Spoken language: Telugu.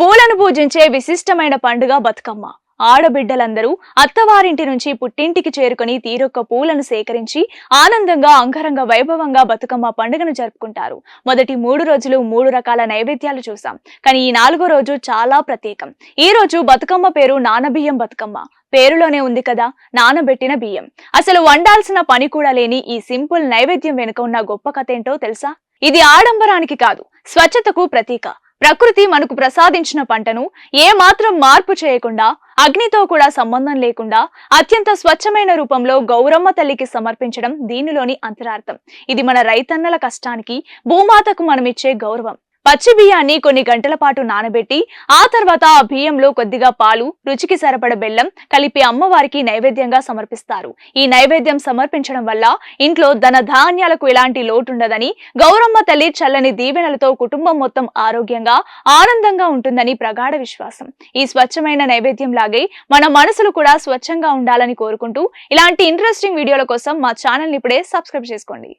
పూలను పూజించే విశిష్టమైన పండుగ బతుకమ్మ. ఆడబిడ్డలందరూ అత్తవారింటి నుంచి పుట్టింటికి చేరుకొని తీరొక్క పూలను సేకరించి ఆనందంగా అంగరంగ వైభవంగా బతుకమ్మ పండుగను జరుపుకుంటారు. మొదటి మూడు రోజులు మూడు రకాల నైవేద్యాలు చూసాం. కానీ ఈ నాలుగో రోజు చాలా ప్రత్యేకం. ఈ రోజు బతుకమ్మ పేరు నానబియ్యం బతుకమ్మ. పేరులోనే ఉంది కదా నానబెట్టిన బియ్యం. అసలు వండాల్సిన పని కూడా లేని ఈ సింపుల్ నైవేద్యం వెనుక ఉన్న గొప్ప కథ ఏంటో తెలుసా? ఇది ఆడంబరానికి కాదు స్వచ్ఛతకు ప్రతీక. ప్రకృతి మనకు ప్రసాదించిన పంటను ఏ మాత్రం మార్పు చేయకుండా అగ్నితో కూడా సంబంధం లేకుండా అత్యంత స్వచ్ఛమైన రూపంలో గౌరమ్మ తల్లికి సమర్పించడం దీనిలోని అంతరార్థం. ఇది మన రైతన్నల కష్టానికి భూమాతకు మనమిచ్చే గౌరవం. పచ్చి బియ్యాన్ని కొన్ని గంటల పాటు నానబెట్టి ఆ తర్వాత ఆ బియ్యంలో కొద్దిగా పాలు రుచికి సరిపడ బెల్లం కలిపి అమ్మవారికి నైవేద్యంగా సమర్పిస్తారు. ఈ నైవేద్యం సమర్పించడం వల్ల ఇంట్లో ధన ధాన్యాలకు ఎలాంటి లోటుండదని గౌరమ్మ తల్లి చల్లని దీవెనలతో కుటుంబం మొత్తం ఆరోగ్యంగా ఆనందంగా ఉంటుందని ప్రగాఢ విశ్వాసం. ఈ స్వచ్ఛమైన నైవేద్యం లాగే మన మనసులు కూడా స్వచ్ఛంగా ఉండాలని కోరుకుంటూ ఇలాంటి ఇంట్రెస్టింగ్ వీడియోల కోసం మా ఛానల్ ఇప్పుడే సబ్స్క్రైబ్ చేసుకోండి.